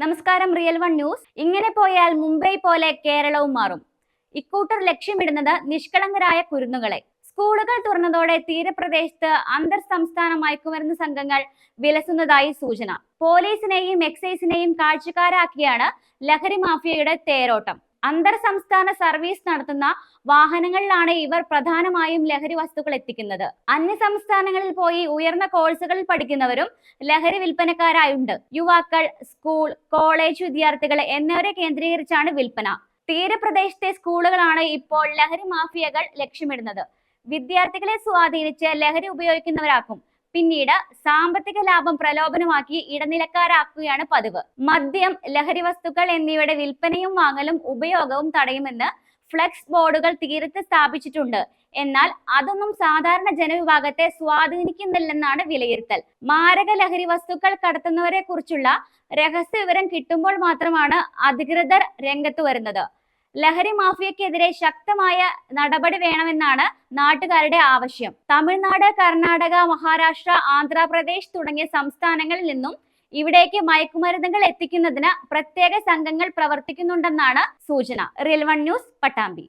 നമസ്കാരം real one news. ഇങ്ങനെ പോയാൽ മുംബൈ പോലെ കേരളവും മാറും. ഇക്കൂട്ടർ ലക്ഷ്യമിടുന്നത് നിഷ്കളങ്കരായ കുരുന്നുകളെ. സ്കൂളുകൾ തുറന്നതോടെ തീരപ്രദേശത്ത് അന്തർ സംസ്ഥാന മയക്കുമരുന്ന് സംഘങ്ങൾ വിലസുന്നതായി സൂചന. പോലീസിനെയും എക്സൈസിനെയും കാഴ്ചക്കാരാക്കിയാണ് ലഹരി മാഫിയയുടെ തേരോട്ടം. അന്തർ സംസ്ഥാന സർവീസ് നടത്തുന്ന വാഹനങ്ങളിലാണ് ഇവർ പ്രധാനമായും ലഹരി വസ്തുക്കൾ എത്തിക്കുന്നത്. അന്യ സംസ്ഥാനങ്ങളിൽ പോയി ഉയർന്ന കോഴ്സുകളിൽ പഠിക്കുന്നവരും ലഹരി വിൽപ്പനക്കാരായുണ്ട്. യുവാക്കൾ സ്കൂൾ കോളേജ് വിദ്യാർത്ഥികൾ എന്നിവരെ കേന്ദ്രീകരിച്ചാണ് വിൽപ്പന. തീരപ്രദേശത്തെ സ്കൂളുകളാണ് ഇപ്പോൾ ലഹരി മാഫിയകൾ ലക്ഷ്യമിടുന്നത്. വിദ്യാർത്ഥികളെ സ്വാധീനിച്ച് ലഹരി ഉപയോഗിക്കുന്നവരാക്കും. പിന്നീട് സാമ്പത്തിക ലാഭം പ്രലോഭനമാക്കി ഇടനിലക്കാരാക്കുകയാണ് പതിവ്. മദ്യം ലഹരി വസ്തുക്കൾ എന്നിവയുടെ വിൽപ്പനയും വാങ്ങലും ഉപയോഗവും തടയുമെന്ന് ഫ്ലെക്സ് ബോർഡുകൾ തീരത്ത് സ്ഥാപിച്ചിട്ടുണ്ട്. എന്നാൽ അതൊന്നും സാധാരണ ജനവിഭാഗത്തെ സ്വാധീനിക്കുന്നില്ലെന്നാണ് വിലയിരുത്തൽ. മാരക ലഹരി വസ്തുക്കൾ കടത്തുന്നവരെ കുറിച്ചുള്ള രഹസ്യ വിവരം കിട്ടുമ്പോൾ മാത്രമാണ് അധികൃതർ രംഗത്ത് വരുന്നത്. ലഹരി മാഫിയക്കെതിരെ ശക്തമായ നടപടി വേണമെന്നാണ് നാട്ടുകാരുടെ ആവശ്യം. തമിഴ്നാട് കർണാടക മഹാരാഷ്ട്ര ആന്ധ്രാപ്രദേശ് തുടങ്ങിയ സംസ്ഥാനങ്ങളിൽ നിന്നും ഇവിടേക്ക് മയക്കുമരുന്നുകൾ എത്തിക്കുന്നതിന് പ്രത്യേക സംഘങ്ങൾ പ്രവർത്തിക്കുന്നുണ്ടെന്നാണ് സൂചന. Real one news Pattambi.